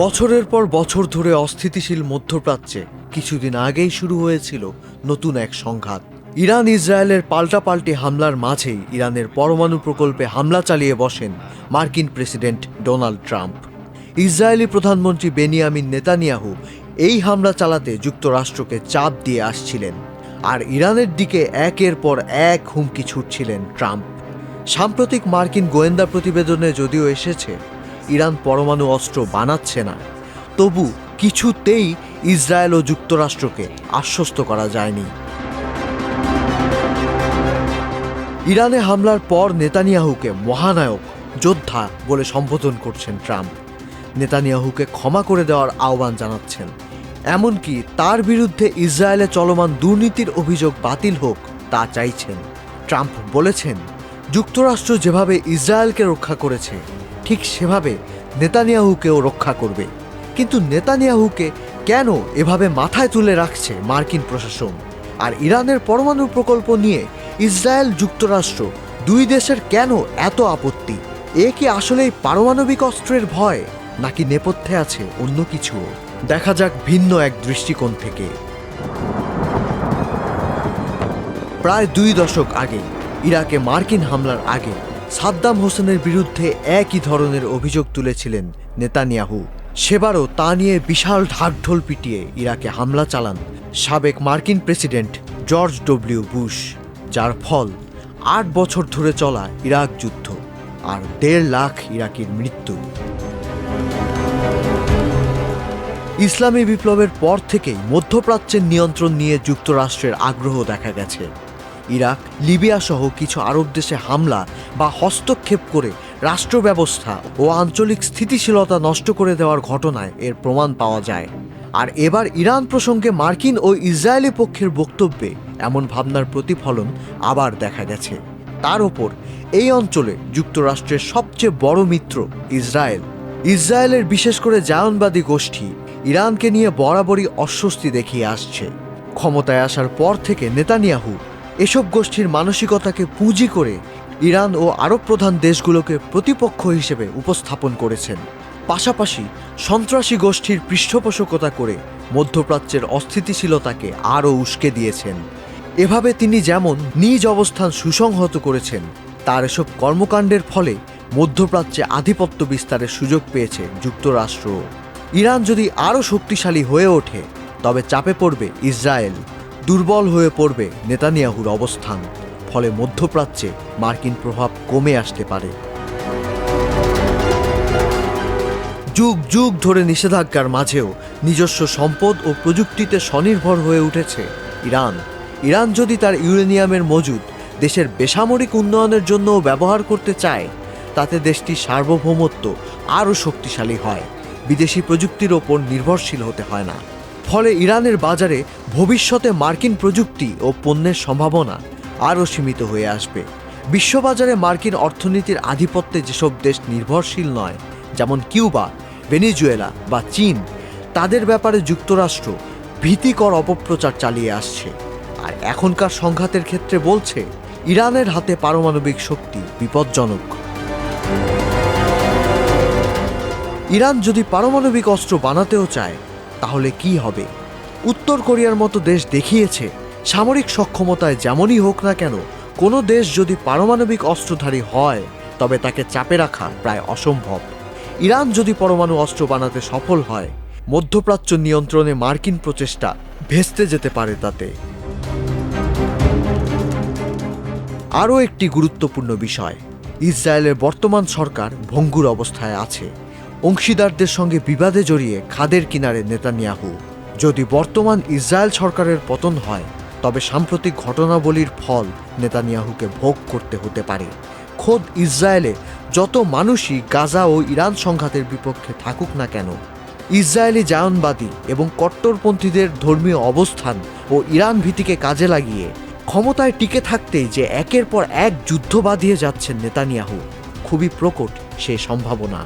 বছরের পর বছর ধরে অস্থিতিশীল মধ্যপ্রাচ্যে কিছুদিন আগেই শুরু হয়েছিল নতুন এক সংঘাত। ইরান ইসরায়েলের পাল্টাপাল্টি হামলার মাঝেই ইরানের পরমাণু প্রকল্পে হামলা চালিয়ে বসেন মার্কিন প্রেসিডেন্ট ডোনাল্ড ট্রাম্প। ইসরায়েলি প্রধানমন্ত্রী বেনিয়ামিন নেতানিয়াহু এই হামলা চালাতে যুক্তরাষ্ট্রকে চাপ দিয়ে আসছিলেন, আর ইরানের দিকে একের পর এক হুমকি ছুটছিলেন ট্রাম্প। সাম্প্রতিক মার্কিন গোয়েন্দা প্রতিবেদনে যদিও এসেছে ইরান পরমাণু অস্ত্র বানাচ্ছে না। তবু কিছুতেই ইসরায়েল ও যুক্তরাষ্ট্রকে আশ্বস্ত করা যায়নি। ইরানে হামলার পর নেতানিয়াহুকে মহানায়ক, যোদ্ধা বলে সম্বোধন করছেন ট্রাম্প। নেতানিয়াহুকে ক্ষমা করে দেওয়ার আহ্বান জানাচ্ছেন। এমনকি তার বিরুদ্ধে ইসরায়েলে চলমান দুর্নীতির অভিযোগ বাতিল হোক তা চাইছেন। ট্রাম্প বলেছেন, যুক্তরাষ্ট্র যেভাবে ইসরায়েলকে রক্ষা করেছে ঠিক সেভাবে নেতানিয়াহুকেও রক্ষা করবে। কিন্তু নেতানিয়াহুকে কেন এভাবে মাথায় তুলে রাখছে মার্কিন প্রশাসন? আর ইরানের পরমাণু প্রকল্প নিয়ে ইসরায়েল যুক্তরাষ্ট্র দুই দেশের কেন এত আপত্তি? এ কি আসলেই পারমাণবিক অস্ত্রের ভয়, নাকি নেপথ্যে আছে অন্য কিছু দেখা যাক ভিন্ন এক দৃষ্টিকোণ থেকে। প্রায় দুই দশক আগে ইরাকে মার্কিন হামলার আগে সাদ্দাম হোসেনের বিরুদ্ধে একই ধরনের অভিযোগ তুলেছিলেন নেতানিয়াহু। সেবারও তা নিয়ে বিশাল ঢাকঢোল পিটিয়ে ইরাকে হামলা চালান সাবেক মার্কিন প্রেসিডেন্ট জর্জ ডব্লিউ বুশ, যার ফল আট বছর ধরে চলা ইরাক যুদ্ধ আর দেড় লাখ ইরাকির মৃত্যু। ইসলামী বিপ্লবের পর থেকেই মধ্যপ্রাচ্যের নিয়ন্ত্রণ নিয়ে যুক্তরাষ্ট্রের আগ্রহ দেখা গেছে। ইরাক, লিবিয়া সহ কিছু আরব দেশে হামলা বা হস্তক্ষেপ করে রাষ্ট্র ব্যবস্থা ও আঞ্চলিক স্থিতিশীলতা নষ্ট করে দেওয়ার ঘটনায় এর প্রমাণ পাওয়া যায়। আর এবার ইরান প্রসঙ্গে মার্কিন ও ইসরায়েলি পক্ষের বক্তব্যে এমন ভাবনার প্রতিফলন আবার দেখা গেছে। তার ওপর এই অঞ্চলে যুক্তরাষ্ট্রের সবচেয়ে বড় মিত্র ইসরায়েল। ইসরায়েলের বিশেষ করে জায়নবাদী গোষ্ঠী ইরানকে নিয়ে বরাবরই অস্বস্তি দেখিয়ে আসছে। ক্ষমতায় আসার পর থেকে নেতানিয়াহু এসব গোষ্ঠীর মানসিকতাকে পুঁজি করে ইরান ও আরব প্রধান দেশগুলোকে প্রতিপক্ষ হিসেবে উপস্থাপন করেছেন। পাশাপাশি সন্ত্রাসী গোষ্ঠীর পৃষ্ঠপোষকতা করে মধ্যপ্রাচ্যের অস্থিতিশীলতাকে আরও উস্কে দিয়েছেন। এভাবে তিনি যেমন নিজ অবস্থান সুসংহত করেছেন, তার এসব কর্মকাণ্ডের ফলে মধ্যপ্রাচ্যে আধিপত্য বিস্তারের সুযোগ পেয়েছে যুক্তরাষ্ট্র ইরান যদি আরও শক্তিশালী হয়ে ওঠে, তবে চাপে পড়বে ইসরায়েল। দুর্বল হয়ে পড়বে নেতানিয়াহুর অবস্থান। ফলে মধ্যপ্রাচ্যে মার্কিন প্রভাব কমে আসতে পারে। যুগ যুগ ধরে নিষেধাজ্ঞার মাঝেও নিজস্ব সম্পদ ও প্রযুক্তিতে স্বনির্ভর হয়ে উঠেছে ইরান। ইরান যদি তার ইউরেনিয়ামের মজুদ দেশের বেসামরিক উন্নয়নের জন্যও ব্যবহার করতে চায়, তাতে দেশটির সার্বভৌমত্ব আরও শক্তিশালী হয়। বিদেশি প্রযুক্তির ওপর নির্ভরশীল হতে হয় না। ফলে ইরানের বাজারে ভবিষ্যতে মার্কিন প্রযুক্তি ও পণ্যের সম্ভাবনা আরও সীমিত হয়ে আসবে। বিশ্ববাজারে মার্কিন অর্থনীতির আধিপত্যে যেসব দেশ নির্ভরশীল নয়, যেমন কিউবা, ভেনিজুয়েলা বা চীন, তাদের ব্যাপারে যুক্তরাষ্ট্র ভীতিকর অপপ্রচার চালিয়ে আসছে। আর এখনকার সংঘাতের ক্ষেত্রে বলছে, ইরানের হাতে পারমাণবিক শক্তি বিপজ্জনক। ইরান যদি পারমাণবিক অস্ত্র বানাতেও চায় তাহলে কি হবে? উত্তর কোরিয়ার মতো দেশ দেখিয়েছে, সামরিক সক্ষমতায় যেমনই হোক না কেন, কোনো দেশ যদি পারমাণবিক অস্ত্রধারী হয়, তবে তাকে চাপে রাখা প্রায় অসম্ভব। ইরান যদি পরমাণু অস্ত্র বানাতে সফল হয়, মধ্যপ্রাচ্য নিয়ন্ত্রণে মার্কিন প্রচেষ্টা ভেস্তে যেতে পারে তাতে। আরও একটি গুরুত্বপূর্ণ বিষয়, ইসরায়েলের বর্তমান সরকার ভঙ্গুর অবস্থায় আছে। অংশীদারদের সঙ্গে বিবাদে জড়িয়ে খাদের কিনারে নেতানিয়াহু। যদি বর্তমান ইসরায়েল সরকারের পতন হয়, তবে সাম্প্রতিক ঘটনাবলীর ফল নেতানিয়াহুকে ভোগ করতে হতে পারে। খোদ ইসরায়েলে যত মানুষই গাজা ও ইরান সংঘাতের বিপক্ষে থাকুক না কেন, ইসরায়েলি জায়নবাদী এবং কট্টরপন্থীদের ধর্মীয় অবস্থান ও ইরান ভীতিকে কাজে লাগিয়ে ক্ষমতায় টিকে থাকতেই যে একের পর এক যুদ্ধ বাঁধিয়ে যাচ্ছেন নেতানিয়াহু, খুবই প্রকট সে সম্ভাবনা।